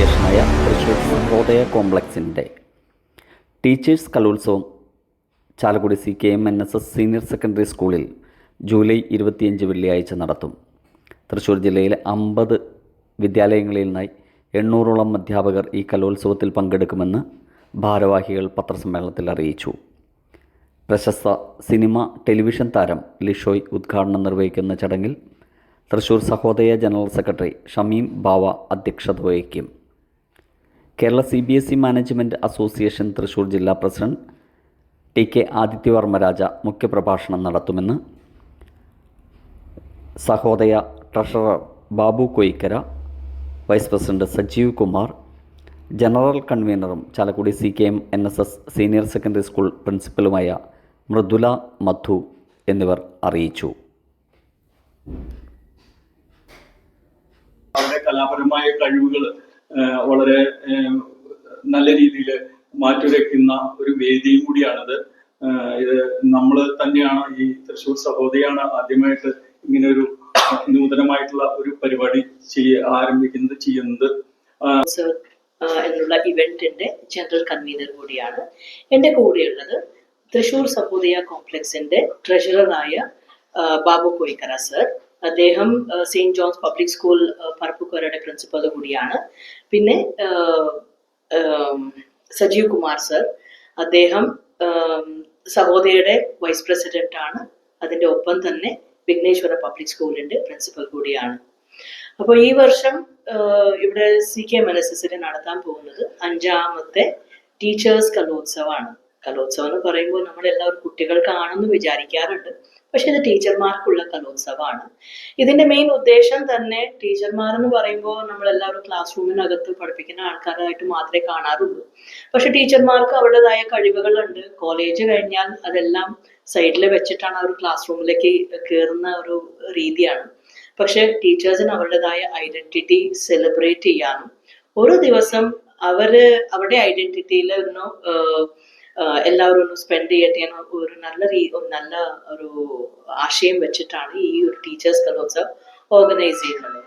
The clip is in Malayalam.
Sahodaya കോംപ്ലക്സിന്റെ teachers Kalolsavam Chalakudy C K M N S S senior secondary സ്കൂളിൽ ജൂലൈ ഇരുപത്തിയഞ്ച് വെള്ളിയാഴ്ച നടത്തും. തൃശ്ശൂർ ജില്ലയിലെ അമ്പത് വിദ്യാലയങ്ങളിൽ നിന്നായി എണ്ണൂറോളം അധ്യാപകർ ഈ കലോത്സവത്തിൽ പങ്കെടുക്കുമെന്ന് ഭാരവാഹികൾ പത്രസമ്മേളനത്തിൽ അറിയിച്ചു. പ്രശസ്ത സിനിമ ടെലിവിഷൻ താരം ലിഷോയ് ഉദ്ഘാടനം നിർവഹിക്കുന്ന ചടങ്ങിൽ തൃശൂർ സഹോദയ ജനറൽ സെക്രട്ടറി ഷമീം ബാവ അധ്യക്ഷത വഹിക്കും. Kerala C B S E management association Thrissur ജില്ലാ പ്രസിഡന്റ് ടി കെ ആദിത്യവർമ്മരാജ മുഖ്യപ്രഭാഷണം നടത്തുമെന്ന് Sahodaya treasurer Babu Koikkara vice president Sajeev Kumar general കൺവീനറും Chalakudy C K M N S S senior secondary school പ്രിൻസിപ്പലുമായ Mridula Madhu എന്നിവർ അറിയിച്ചു. കലാപരമായ കഴിവുകൾ വളരെ നല്ല രീതിയിൽ മാറ്റുരയ്ക്കുന്ന ഒരു വേദിയും കൂടിയാണിത്. ഇത് നമ്മൾ തന്നെയാണ് ഈ തൃശ്ശൂർ സഹോദരിയാണ് ആദ്യമായിട്ട് ഇങ്ങനെ ഒരു നൂതനമായിട്ടുള്ള ഒരു പരിപാടി ചെയ്യ ആരംഭിക്കുന്നത് ചെയ്യുന്നത്. എന്നുള്ള ഇവന്റിന്റെ ജനറൽ കൺവീനർ കൂടിയാണ്. എന്റെ കൂടെയുള്ളത് തൃശൂർ സഹോദയ കോംപ്ലക്സിന്റെ ട്രഷററായ ബാബു കോയിക്കര സർ അദ്ദേഹം ആ, സെയിന്റ് ജോൺസ് പബ്ലിക് സ്കൂൾ പറപ്പുക്കോരയുടെ പ്രിൻസിപ്പൽ കൂടിയാണ്. പിന്നെ സജീവ് കുമാർ സർ അദ്ദേഹം സഹോദയയുടെ വൈസ് പ്രസിഡന്റ് ആണ്. അതിന്റെ ഒപ്പം തന്നെ വിഘ്നേശ്വര പബ്ലിക് സ്കൂളിന്റെ പ്രിൻസിപ്പൽ കൂടിയാണ്. അപ്പോൾ ഈ വർഷം ഇവിടെ സി കെ എസിൽ നടത്താൻ പോകുന്നത് അഞ്ചാമത്തെ ടീച്ചേഴ്സ് കലോത്സവമാണ്. കലോത്സവം എന്ന് പറയുമ്പോൾ നമ്മൾ എല്ലാവരും കുട്ടികൾക്കാണെന്ന് വിചാരിക്കാറുണ്ട്. പക്ഷെ ഇത് ടീച്ചർമാർക്കുള്ള കലോത്സവമാണ്. ഇതിന്റെ മെയിൻ ഉദ്ദേശം തന്നെ ടീച്ചർമാർ എന്ന് പറയുമ്പോൾ നമ്മൾ എല്ലാവരും ക്ലാസ് റൂമിനകത്ത് പഠിപ്പിക്കുന്ന ആൾക്കാരായിട്ട് മാത്രമേ കാണാറുള്ളൂ. പക്ഷെ ടീച്ചർമാർക്ക് അവരുടേതായ കഴിവുകളുണ്ട്. കോളേജ് കഴിഞ്ഞാൽ അതെല്ലാം സൈഡിൽ വെച്ചിട്ടാണ് അവർ ക്ലാസ് റൂമിലേക്ക് കയറുന്ന ഒരു രീതിയാണ്. പക്ഷെ ടീച്ചേഴ്സിന് അവരുടേതായ ഐഡന്റിറ്റി സെലിബ്രേറ്റ് ചെയ്യാനും ഒരു ദിവസം അവർ അവരുടെ ഐഡന്റിറ്റിയിൽ ഒന്ന് എല്ലാവരും ഒന്ന് സ്പെൻഡ് ചെയ്യട്ടെ എന്ന ഒരു നല്ല രീ ഒരു നല്ല ഒരു ആശയം വെച്ചിട്ടാണ് ഈ ഒരു ടീച്ചേഴ്സ് കലോത്സവം ഓർഗനൈസ് ചെയ്യുന്നത്.